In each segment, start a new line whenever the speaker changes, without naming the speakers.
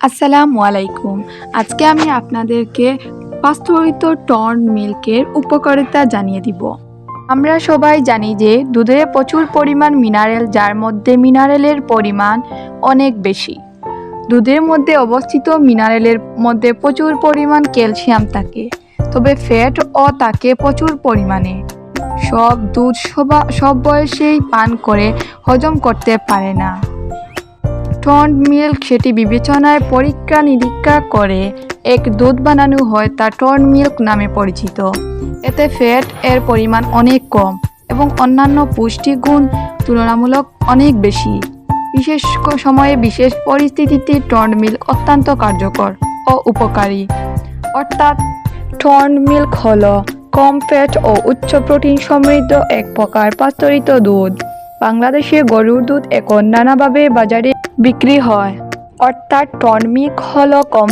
আসসালামু আলাইকুম। আজকে আমি আপনাদেরকে পাস্তুরিত টর্ন মিল্কের উপকারিতা জানিয়ে দিব। আমরা সবাই জানি যে দুধে প্রচুর পরিমাণ মিনারেল, যার মধ্যে মিনারেলের পরিমাণ অনেক বেশি। দুধের মধ্যে অবস্থিত মিনারেলের মধ্যে প্রচুর পরিমাণ ক্যালসিয়াম থাকে, তবে ফ্যাট ও থাকে প্রচুর পরিমাণে। সব দুধ সবা সব বয়সেই পান করে হজম করতে পারে না। টন্ড মিল্ক সেটি বিবেচনায় পরীক্ষা নিরীক্ষা করে এক দুধ বানানো হয় তা টন্ড মিল্ক নামে পরিচিত। এতে ফ্যাট এর পরিমাণ অনেক কম এবং অন্যান্য পুষ্টিগুণ তুলনামূলক অনেক বেশি। বিশেষ সময়ে বিশেষ পরিস্থিতিতে টন্ড মিল্ক অত্যন্ত কার্যকর ও উপকারী। অর্থাৎ টন্ড মিল্ক হলো কম ফ্যাট ও উচ্চ প্রোটিন সমৃদ্ধ এক প্রকার পাস্তরিত দুধ। বাংলাদেশে গরুর দুধ এখন নানাভাবে বাজারে বিক্রি হয়। অর্থাৎ টন মিল্ক হলো কম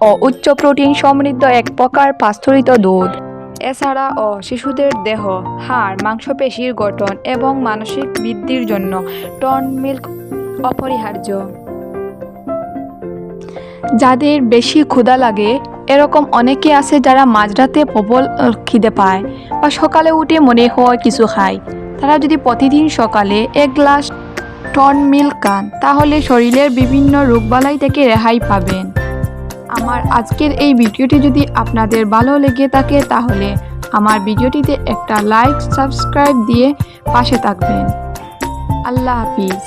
ও উচ্চ প্রোটিন সমৃদ্ধ এক প্রকার পাস্তরিত দুধ। এছাড়া, ও শিশুদের দেহ, হাড়, মাংসপেশির গঠন এবং মানসিক বৃদ্ধির জন্য টন মিল্ক অপরিহার্য। যাদের বেশি ক্ষুধা লাগে, এরকম অনেকে আছে যারা মাঝরাতে প্রবল খিদে পায় বা সকালে উঠে মনে হয় কিছু খায়। তারা যদি প্রতিদিন সকালে এক গ্লাস টন মিল্ক খান, তাহলে শরীরের বিভিন্ন রোগবালাই থেকে রেহাই পাবেন। আমার আজকের এই ভিডিওটি যদি আপনাদের ভালো লেগে থাকে, তাহলে আমার ভিডিওটিতে একটা লাইক, সাবস্ক্রাইব দিয়ে পাশে থাকবেন। আল্লাহ হাফিজ।